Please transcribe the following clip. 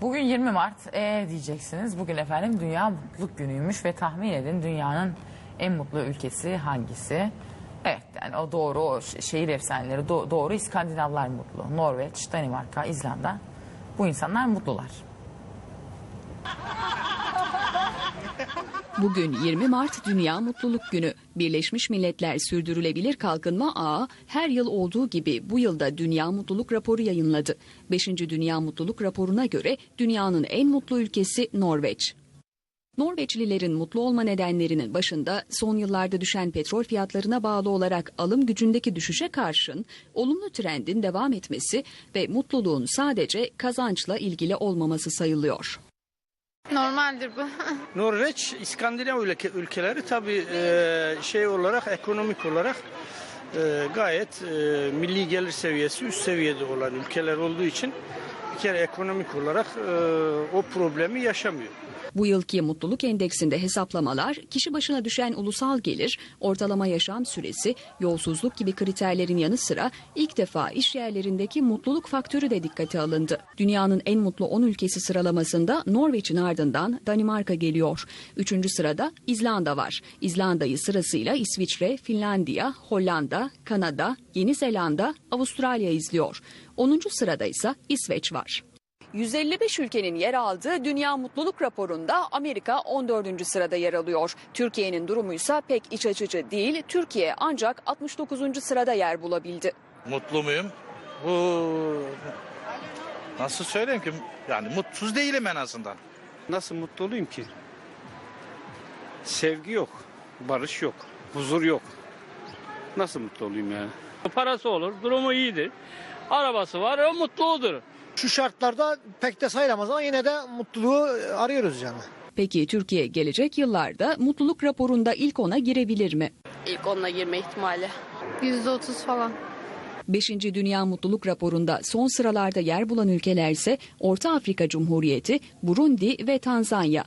Bugün 20 Mart. E diyeceksiniz. Bugün efendim Dünya Mutluluk Günüymüş ve tahmin edin dünyanın en mutlu ülkesi hangisi? Evet yani o doğru o şehir efsaneleri do- doğru İskandinavlar mutlu. Norveç, Danimarka, İzlanda. Bu insanlar mutlular. Bugün 20 Mart Dünya Mutluluk Günü. Birleşmiş Milletler Sürdürülebilir Kalkınma Ağı her yıl olduğu gibi bu yılda Dünya Mutluluk Raporu yayınladı. 5. Dünya Mutluluk Raporu'na göre dünyanın en mutlu ülkesi Norveç. Norveçlilerin mutlu olma nedenlerinin başında son yıllarda düşen petrol fiyatlarına bağlı olarak alım gücündeki düşüşe karşın olumlu trendin devam etmesi ve mutluluğun sadece kazançla ilgili olmaması sayılıyor. Normaldir bu. Norveç, İskandinav ülke, ülkeleri tabii e, şey olarak ekonomik olarak e, gayet e, milli gelir seviyesi üst seviyede olan ülkeler olduğu için bir kere ekonomik olarak e, o problemi yaşamıyor. Bu yılki mutluluk endeksinde hesaplamalar kişi başına düşen ulusal gelir, ortalama yaşam süresi, yolsuzluk gibi kriterlerin yanı sıra ilk defa iş yerlerindeki mutluluk faktörü de dikkate alındı. Dünyanın en mutlu 10 ülkesi sıralamasında Norveç'in ardından Danimarka geliyor. Üçüncü sırada İzlanda var. İzlanda'yı sırasıyla İsviçre, Finlandiya, Hollanda, Kanada, Yeni Zelanda, Avustralya izliyor. 10. sırada ise İsveç var. 155 ülkenin yer aldığı Dünya Mutluluk Raporu'nda Amerika 14. sırada yer alıyor. Türkiye'nin durumuysa pek iç açıcı değil. Türkiye ancak 69. sırada yer bulabildi. Mutlu muyum? Bu nasıl söyleyeyim ki? Yani mutsuz değilim en azından. Nasıl mutlu olayım ki? Sevgi yok, barış yok, huzur yok. Nasıl mutlu olayım yani? Parası olur, durumu iyidir. Arabası var, o mutludur. Şu şartlarda pek de sayılamaz ama yine de mutluluğu arıyoruz yani. Peki Türkiye gelecek yıllarda mutluluk raporunda ilk ona girebilir mi? İlk onunla girme ihtimali. %30 falan. 5. Dünya Mutluluk Raporu'nda son sıralarda yer bulan ülkeler ise Orta Afrika Cumhuriyeti, Burundi ve Tanzanya.